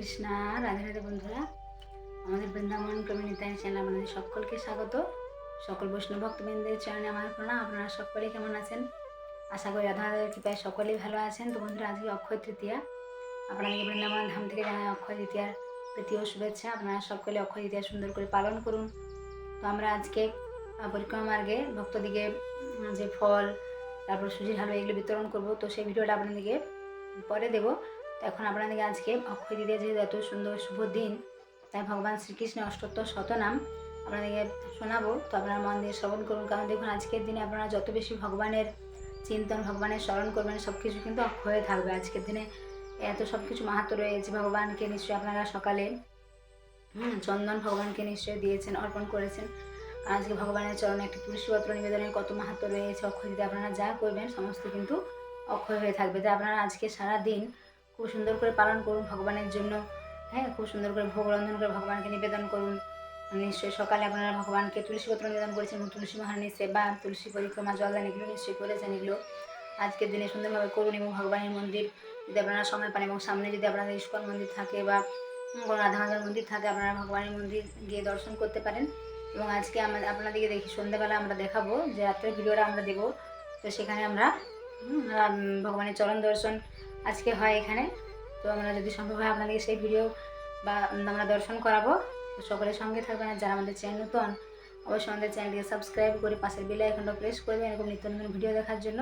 কৃষ্ণা, রাধে রাধে বন্ধুরা। আমাদের বৃন্দাবন কমিউনিতাই চ্যানেল আপনাদের সকলকে স্বাগত। সকল বৈষ্ণব ভক্তবৃন্দের চরণে আমার প্রণাম। আপনারা সকলে কেমন আছেন? আশা করি রাধা কৃপায় সকলেই ভালো আছেন। তো বন্ধুরা, আজকে অক্ষয় তৃতীয়া। আপনাদের বৃন্দাবন ধাম থেকে জানাই অক্ষয় তৃতীয়ার ও শুভেচ্ছা। আপনারা সকলে অক্ষয় তৃতীয়া সুন্দর করে পালন করুন। তো আমরা আজকে পরিক্রমা মার্গে ভক্তদিকে যে ফল, তারপর সুজির হালুয়া এগুলো বিতরণ করব। তো সেই ভিডিওটা আপনাদেরকে পরে দেবো। তো এখন আপনাদেরকে আজকে অক্ষয় তৃতীয়া যেহেতু এত সুন্দর শুভ দিন, তাই ভগবান শ্রীকৃষ্ণের অষ্টোত্তর শতনাম আপনাদেরকে শোনাবো। তো আপনারা মন দিয়ে শ্রবণ করুন, কারণ দেখুন আজকের দিনে আপনারা যত বেশি ভগবানের চিন্তন, ভগবানের স্মরণ করবেন সব কিছু কিন্তু অক্ষয়ে থাকবে। আজকের দিনে এত সব কিছু মাহাত্ম রয়েছে, ভগবানকে নিশ্চয়ই আপনারা সকালে চন্দন ভগবানকে নিশ্চয়ই দিয়েছেন, অর্পণ করেছেন। আজকে ভগবানের চরণে একটি তুলসীপত্র নিবেদনের কত মাহাত্ম রয়েছে, অক্ষয় তৃতীয়া আপনারা যা করবেন, সমস্ত কিন্তু অক্ষয় হয়ে থাকবে। তাই আপনারা আজকে সারা দিন খুব সুন্দর করে পালন করুন ভগবানের জন্য। হ্যাঁ খুব সুন্দর করে ভোগ রন্ধন করে ভগবানকে নিবেদন করুন। নিশ্চয়ই সকালে আপনারা ভগবানকে তুলসীপত্র নিবেদন করেছেন তুলসী মহারানীর সেবা, তুলসী পরিক্রমা জলদান এগুলো নিশ্চয়ই করেছেন এগুলো। আজকের দিনে সুন্দরভাবে করুন এবং ভগবানের মন্দির, যদি আপনারা সময় পান এবং সামনে যদি আপনাদের ইস্কন মন্দির থাকে বা কোনো রাধা মাধবের মন্দির থাকে, আপনারা ভগবানের মন্দির গিয়ে দর্শন করতে পারেন। এবং আজকে আমরা আপনাদেরকে দেখি, সন্ধ্যাবেলা আমরা দেখাবো যে রাত্রের ভিডিওটা আমরা দেবো। তো সেখানে আমরা ভগবানের চরণ দর্শন আজকে হয় এখানে। তো আমরা যদি সম্ভব হয় আপনাদেরকে সেই ভিডিও বা আমরা দর্শন করাবো। সকলের সঙ্গে থাকবেন যারা আমাদের চ্যানেল নতুন, অবশ্যই আমাদের চ্যানেলটিকে সাবস্ক্রাইব করে পাশের বেল আইকনটা প্রেস করবেন, এরকম নিত্য নতুন ভিডিও দেখার জন্য।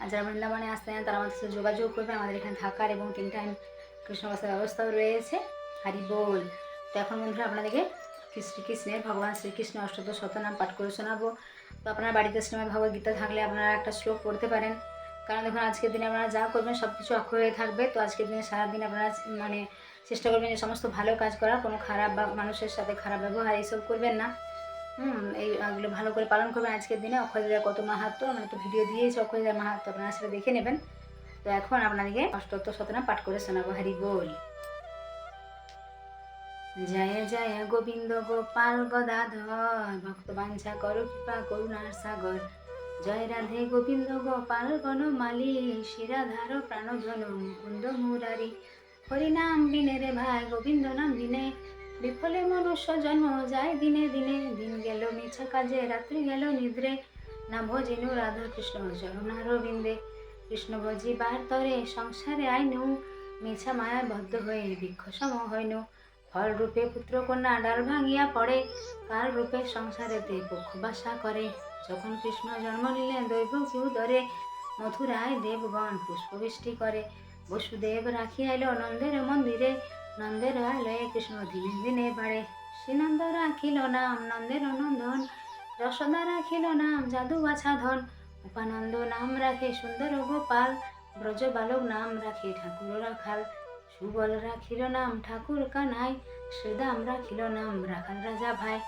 আর যারা বৃন্দাবনে আসতে তারা আমাদের সাথে যোগাযোগ করবেন। আমাদের এখানে থাকার এবং তিন টাইম কৃষ্ণ বাসের ব্যবস্থাও রয়েছে। হারি বল। তো এখন বন্ধুরা, আপনাদেরকে শ্রীকৃষ্ণের ভগবান শ্রীকৃষ্ণের অষ্টদশ শতনাম পাঠ করে শোনাবো। তো আপনার বাড়িতে শ্রীমদ ভগবত গীতা থাকলে আপনারা একটা শ্লোক পড়তে পারেন। কারণ দেখুন, আজকের দিনে আপনারা যা করবেন সব কিছু অক্ষয় হয়ে থাকবে। তো আজকের দিনে সারাদিন আপনারা মানে চেষ্টা করবেন যে সমস্ত ভালো কাজ করার কোনো খারাপ বা মানুষের সাথে খারাপ ব্যবহার এইসব করবেন না। হুম এইগুলো ভালো করে পালন করবেন। আজকের দিনে অক্ষয় দিদার কত মাহাত্ম আমরা তো ভিডিও দিয়েছি অক্ষয় দিদার মাহাত্ম আপনারা সেটা দেখে নেবেন। তো এখন আপনাদেরকে অষ্টোত্তর শতনাম পাঠ করে শোনাবো, হরি বল। জয় জয়, গোবিন্দ, গোপাল, গদাধর, ভক্ত বাঞ্ছা করো কৃপা, করুণার সাগর। জয় রাধে গোবিন্দ গোপাল বনমালী শিরাধার প্রাণধন মুকুন্দ মুরারি। হরিনাম বিনে রে ভাই, গোবিন্দ নাম বিনে। বিফলে মনুষ্য জন্ম যায় দিনে দিনে। দিন গেল মিছা কাজে, রাত্রি গেল নিদ্রে। না ভজিনু রাধা কৃষ্ণ চরণারবিন্দে কৃষ্ণ ভজিবার তরে, সংসারে আইনু। মিছা মায়া বদ্ধ হয়ে, বৃক্ষ সম হইনু। ফল রূপে পুত্র কন্যা, ডাল ভাঙিয়া পড়ে। কাল রূপে সংসারেতে পক্ষ বাসা করে। যখন কৃষ্ণ জন্ম নিলেন ধরে মথুরায় দেবগণ পুষ্পবৃষ্টি করে। বসুদেব রাখিয়া এলো নন্দের মন্দিরে, নন্দের আলয়ে কৃষ্ণ দিনে দিনে বাড়ে। শ্রীনন্দ রাখিল নাম, নন্দের নন্দন যশোদা রাখিল নাম, জাদু বাছা ধন। উপানন্দ নাম রাখে সুন্দর গোপাল, ব্রজ বালক নাম রাখে ঠাকুর রাখাল। সুবল রাখিল নাম ঠাকুর কানাই, শ্রীদাম রাখিল নাম রাখাল রাজা ভাই।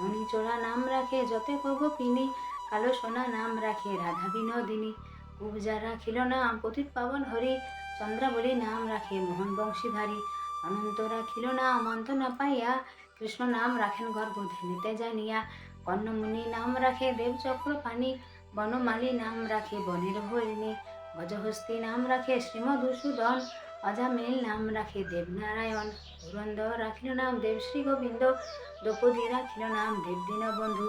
মণিচোরা নাম রাখে যতে গোপিনী কালো সোনা নাম রাখে রাধা বিনোদিনী। কুবজা রাখিল নাম পতিত পাবন হরি চন্দ্রাবলী নাম রাখে মোহন বংশীধারী। অনন্ত রাখিল নাম অন্ত না পাইয়া, কৃষ্ণ নাম রাখেন গর্ভ ধেনিতে জানিয়া। কর্ণমুনি নাম রাখে দেবচক্র পানি, বনমালী নাম রাখে বনের হরিণী গজহস্তি নাম রাখে শ্রীমধুসূদন, অজামিল নাম রাখে দেবনারায়ণ পুরন্দর রাখিল নাম দেব শ্রী গোবিন্দ দ্রৌপদী রাখিল নাম দেবদীন বন্ধু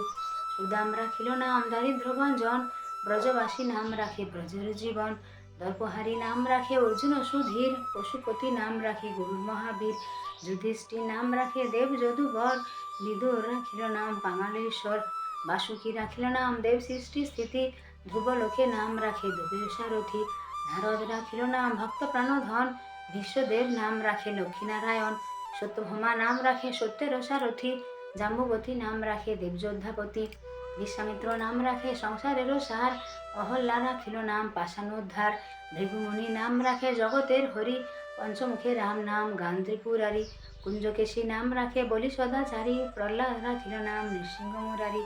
সুদাম রাখিল নাম দারিদ্রভঞ্জন ব্রজবাসী নাম রাখে ব্রজের জীবন। দর্পহারী নাম রাখে অর্জুন সুধীর। পশুপতি নাম রাখে গরুর মহাবীর। যুধিষ্ঠির নাম রাখে দেব যদুবর। বিদুর রাখিল নাম বাঙালেশ্বর বাসুকি রাখিল নাম দেব সৃষ্টি স্থিতি। ধ্রুবলোকে নাম রাখে দেবের সারথি। নারদ রাখিল নাম ভক্ত প্রাণধন। বিশ্বদেব নাম রাখে লক্ষ্মীনারায়ণ, সত্যভমা নাম রাখে সত্যের সারথি, জাম্বুবতী নাম রাখে দেবযোদ্ধাপতি, বিশ্বামিত্র নাম রাখে সংসারেরও সার অহল্যা রাখিল নাম পাষাণোদ্ধার ভৃগুমুনি নাম রাখে জগতের হরি, পঞ্চমুখে রাম নাম গান ত্রিপুরারি কুঞ্জকেশী নাম রাখে বলি সদাচারী প্রহ্লাদ রাখিল নাম নৃসিংহ মুরারি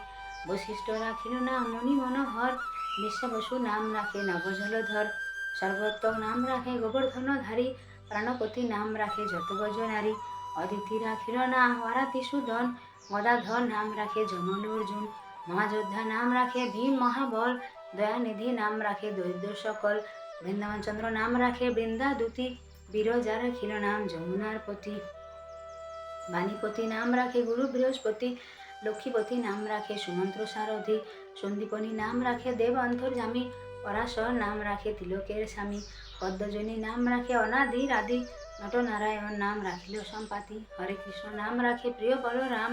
বশিষ্ঠ রাখিল নাম মণি মনোহর বিশ্বাবসু নাম রাখে নবজলধর, সর্বোত্তম নাম রাখে গোবর্ধনধারী প্রাণপতি নাম রাখে যত নারী অদিতি রাখিল নাম ওরাতি সুদন গদাধর নাম রাখে যমন অর্জুন মহাযোদ্ধা নাম রাখে ভীম মহাবল দয়ানিধি নাম রাখে দরিদ্র সকল বৃন্দাবনচন্দ্র নাম রাখে বৃন্দা দুতি বিরজা রাখিল নাম যমুনার পতি বাণীপতি নাম রাখে গুরু বৃহস্পতি লক্ষ্মীপতি নাম রাখে সুমন্ত্র সারথি সন্দীপনী নাম রাখে দেব অন্তর্জামী পরাশর নাম রাখে তিলকের স্বামী। পদ্মজনী নাম রাখে অনাদি রাধি। নটনারায়ণ নাম রাখিল সম্পাতি। হরে কৃষ্ণ নাম রাখে প্রিয় বলরাম।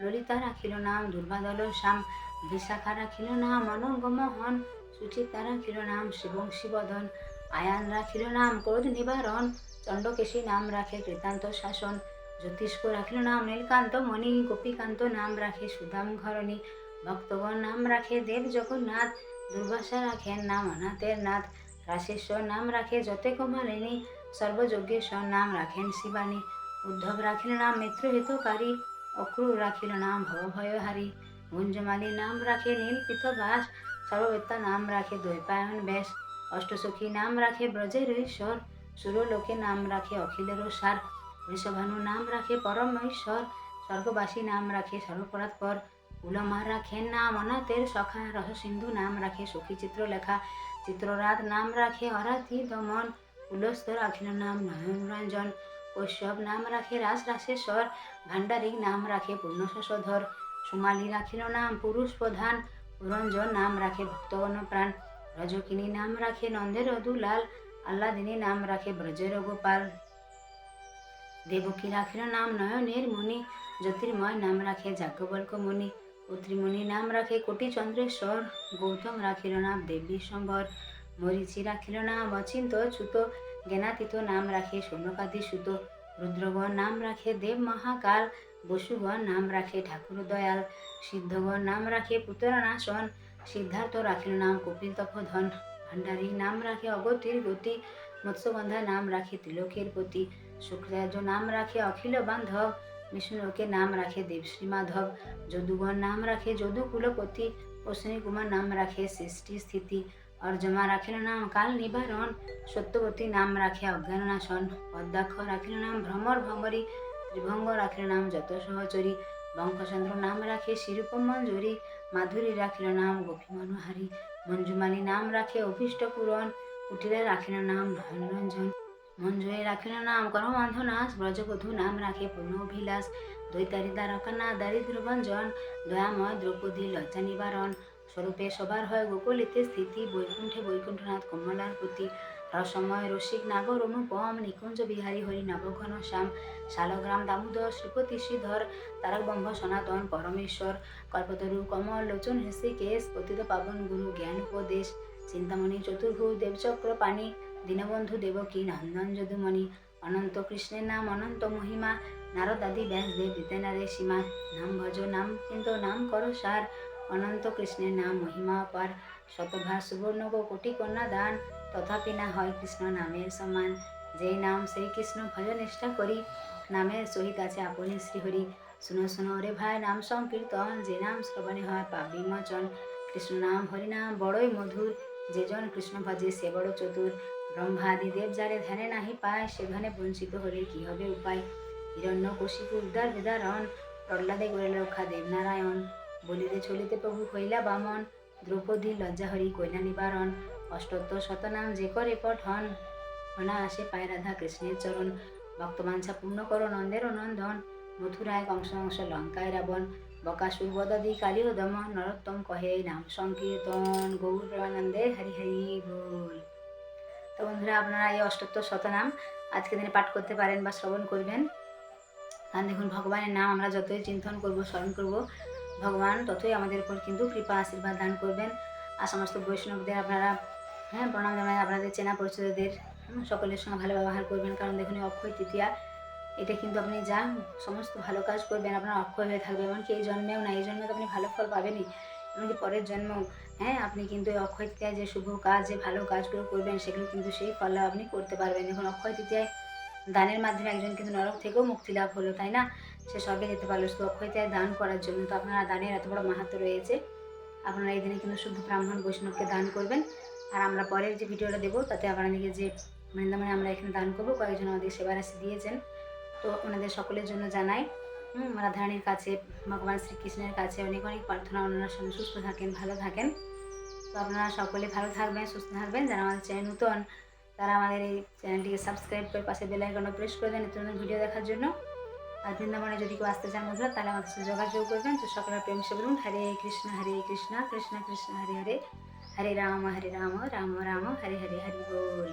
ললিতা রাখিল নাম দুর্বাদল শ্যাম। বিশাখা রাখিল নাম অনঙ্গ মোহন। সুচিতা রাখিল নাম শিবং শিবদন আয়ান রাখিল নাম ক্রোধ নিবারণ। চণ্ডকেশী নাম রাখে কৃতান্ত শাসন। জ্যোতিষ্ক রাখিল নাম নীলকান্ত মণি। গোপীকান্ত নাম রাখে সুদাম ঘরণী। ভক্তগণ নাম রাখে দেব জগন্নাথ। দুর্বাসা রাখেন নাম অনাথের নাথ রাশেশ্বর নাম রাখে যতে কমালিনী সর্বযজ্ঞেশ্বর নাম রাখেন শিবানী, উদ্ধব রাখিল নাম মিত্রহিতকারী অক্রূর রাখিল নাম ভবভয়হারী গুঞ্জমালী নাম রাখে নীলপিত বাস সর্ববেত্তা নাম রাখে দ্বৈপায়ন ব্যাস অষ্টসখী নাম রাখে ব্রজের ঈশ্বর, সুরলোকে নাম রাখে অখিলের সার বৃষভানু নাম রাখে পরমেশ্বর স্বর্গবাসী নাম রাখে সর্বপরাৎপর উলমার রাখেন নাম অনাথের সখা রসসিন্ধু নাম রাখে, সখী চিত্র লেখা, চিত্ররাত নাম রাখে, অরাতি দমন উলস্থ রাখিল নাম নয়ন রঞ্জন, কৈশব নাম রাখে রাস রাসেশ্বর ভাণ্ডারিক নাম রাখে পূর্ণশোধর সুমালী রাখিল নাম, পুরুষ প্রধান, পুরঞ্জন নাম রাখে ভক্তগণ প্রাণ রজকিনী নাম রাখে, নন্দের দুলাল আল্লাদিনী নাম রাখে, ব্রজের গোপাল, দেবকী রাখিল নাম নয়নের মুনি, জ্যোতির্ময় নাম রাখে যাজ্ঞবল্ক মুনি পুত্রীমুনি নাম রাখে কোটি চন্দ্রেশ্বর গৌতম রাখিল নাম দেবী সম্বর মরিচি রাখিল নাম অচিন্ত চ্যুত, জ্ঞানাতীত নাম রাখে সৌনকাদি সুত, রুদ্রগণ নাম রাখে দেব মহাকাল, বসুগণ নাম রাখে ঠাকুর দয়াল, সিদ্ধগণ নাম রাখে পুত্রনাশন, সিদ্ধার্থ রাখিল নাম কপিল তপধন, ভাণ্ডারী নাম রাখে অগতির গতি, মৎস্যগন্ধা নাম রাখে তিলকের প্রতি শুক্রার্য নাম রাখে অখিল বান্ধব বিষ্ণুকে নাম রাখে দেবশ্রী মাধব যদুগণ নাম রাখে যদু কুলপতি অশ্বিনী কুমার নাম রাখে সৃষ্টি স্থিতি অর্জমা রাখিল নাম কাল নিবারণ সত্যবতী নাম রাখে অজ্ঞাননাশন পদ্মাক্ষ রাখিল নাম ভ্রমর ভ্রমরী ত্রিভঙ্গ রাখিল নাম যত সহচরী। বঙ্কচন্দ্র নাম রাখে শিরূপম মঞ্জুরি মাধুরী রাখিল নাম গোপী মনোহারী মঞ্জুমালী নাম রাখে অভীষ্ট পূরণ কুটিরে রাখিল নাম নয়নরঞ্জন মঞ্জুয়ে রাখিল নাম নাশ ব্রজবধূ নাম রাখে পূর্ণ অভিলাষ। দৈতারি দ্বারকানা দারিদ্র ভঞ্জন দয়াময় দ্রৌপদী লজ্জা নিবারণ। স্বরূপে সবার হয় গোকুলিতে স্থিতি, বৈকুণ্ঠে বৈকুণ্ঠনাথ কমলার প্রতি রসময় রসিক নাগর অনুপম, নিকুঞ্জ বিহারী হরি নবঘন শ্যাম। শালগ্রাম দামোদর শ্রীপতি শ্রীধর তারক বম্ভ সনাতন পরমেশ্বর। কল্পতরু কমল, লোচন কেশ পতিত পাবন গুরু জ্ঞান উপদেশ। চিন্তামণি চতুর্ভু দেবচক্র পাণি দীনবন্ধু দেবকী নন্দন যদুমণি অনন্ত কৃষ্ণের নাম অনন্ত মহিমা নারদাদি ব্যাসদেব দিতেনারে সীমা নাম ভজ, নাম কিন্তু নাম করো সার অনন্ত কৃষ্ণের নাম মহিমা অপার শতভার সুবর্ণ গো কোটি কন্যা দান, তথাপি না হয় কৃষ্ণ নামের সমান যেই নাম সেই কৃষ্ণ ভজ নিষ্ঠা করি, নামের সহিত আছে আপনি শ্রীহরি, শুনো শুনো রে ভাই নাম সংকীর্তন, যে নাম শ্রবণে হয় পাপ বিমোচন কৃষ্ণ নাম হরিনাম বড়ই মধুর, যে জন কৃষ্ণ ভজে সে বড় চতুর ব্রহ্মাদি দেব যারে ধ্যানে নাহি পায়, সে ধনে বঞ্চিত হলে কি হবে উপায়? হিরণ্য কশিপু উদ্ধার বিদারণ, প্রহ্লাদে করে রক্ষা দেবনারায়ণ। বলিতে চলিতে প্রভু হইলা বামন, দ্রৌপদী লজ্জা লজ্জাহরি কৈলা নিবারণ। অষ্টোত্তর শতনাম যে করে পঠন অনা আসে পায় রাধা কৃষ্ণের চরণ। ভক্তমাঞ্ছা পূর্ণ করো নন্দের নন্দন মথুরায় কংস অংশ লঙ্কায় রাবণ। বকাসুর বদাদি কালীয় দমন, নরোত্তম কহে নাম সংকীর্তন। গৌর প্রেমানন্দে হরি হরি বল। তো বন্ধুরা, আপনারা এই অষ্টোত্তর শতনাম আজকে দিনে পাঠ করতে পারেন বা শ্রবণ করবেন। কারণ দেখুন, ভগবানের নাম আমরা যতই চিন্তন করব, স্মরণ করব, ভগবান ততই আমাদের উপর কিন্তু কৃপা, আশীর্বাদ দান করবেন। আর সমস্ত বৈষ্ণবদের আপনারা হ্যাঁ প্রণাম জানাই আপনাদের চেনা পরিচিতদের সকলের সঙ্গে ভালো ব্যবহার করবেন। কারণ দেখুন অক্ষয় তৃতীয়া, এটা কিন্তু আপনি যা, সমস্ত ভালো কাজ করবেন, আপনার অক্ষয় হয়ে থাকবে। এমনকি এই জন্মেও না, এই জন্মে তো আপনি ভালো ফল পাবেনই। এমনকি পরের জন্ম হ্যাঁ আপনি কিন্তু অক্ষয় তৃতীয়ায় যে শুভ কাজ, যে ভালো কাজগুলো করবেন, সেগুলো কিন্তু সেই ফল আপনি করতে পারবেন। এখন অক্ষয় তৃতীয়ায় দানের মাধ্যমে একজন কিন্তু নরক থেকেও মুক্তি লাভ হলো, তাই না? সে স্বর্গে যেতে পারল, শুধু অক্ষয় তৃতীয়ায় দান করার জন্য। তো আপনারা দানের এত বড় মাহাত্ম রয়েছে। আপনারা এই দিনে কিন্তু শুদ্ধ ব্রাহ্মণ বৈষ্ণবকে দান করবেন। আর আমরা পরের যে ভিডিওটা দেবো, তাতে আপনাদেরকে যে বৃন্দাবনে আমরা এখানে দান করব, কয়েকজন আমাদের সেবার রাশি দিয়েছেন। তো ওনাদের সকলের জন্য জানাই রাধারানীর কাছে, ভগবান শ্রীকৃষ্ণের কাছে অনেক অনেক প্রার্থনা, ওনারা সুস্থ থাকেন, ভালো থাকেন। তো আপনারা সকলে ভালো থাকবেন, সুস্থ থাকবেন। যারা আমাদের চ্যানেল নতুন, তারা আমাদের এই চ্যানেলটিকে সাবস্ক্রাইব করে পাশে বেল প্রেস করে দেন নতুন ভিডিও দেখার জন্য। আর বৃন্দাবনে যদি কেউ আসতে চান বন্ধুরা, তাহলে আমাদের সাথে যোগাযোগ করবেন। তো সকলের প্রেম সে বলুন হরে কৃষ্ণ হরে কৃষ্ণ কৃষ্ণ কৃষ্ণ, হরে হরে। হরে রাম হরে রাম রাম রাম, হরে হরে, হরি বল।